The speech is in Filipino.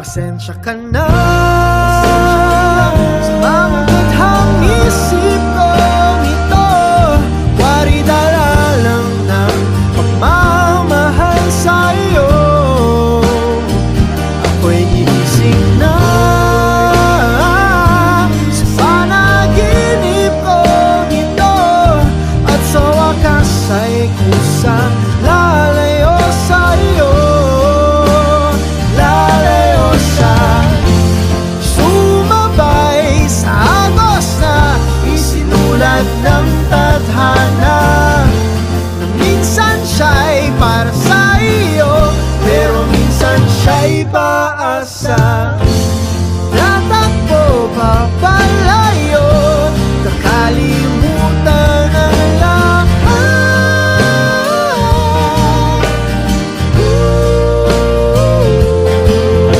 Pasensya ka na Sa mga bathang isip ko ito. Wari dala lang ng pagmamahal sa'yo. Ako'y gigising na Sa panaginip ko ito. At sa wakas ay kusang para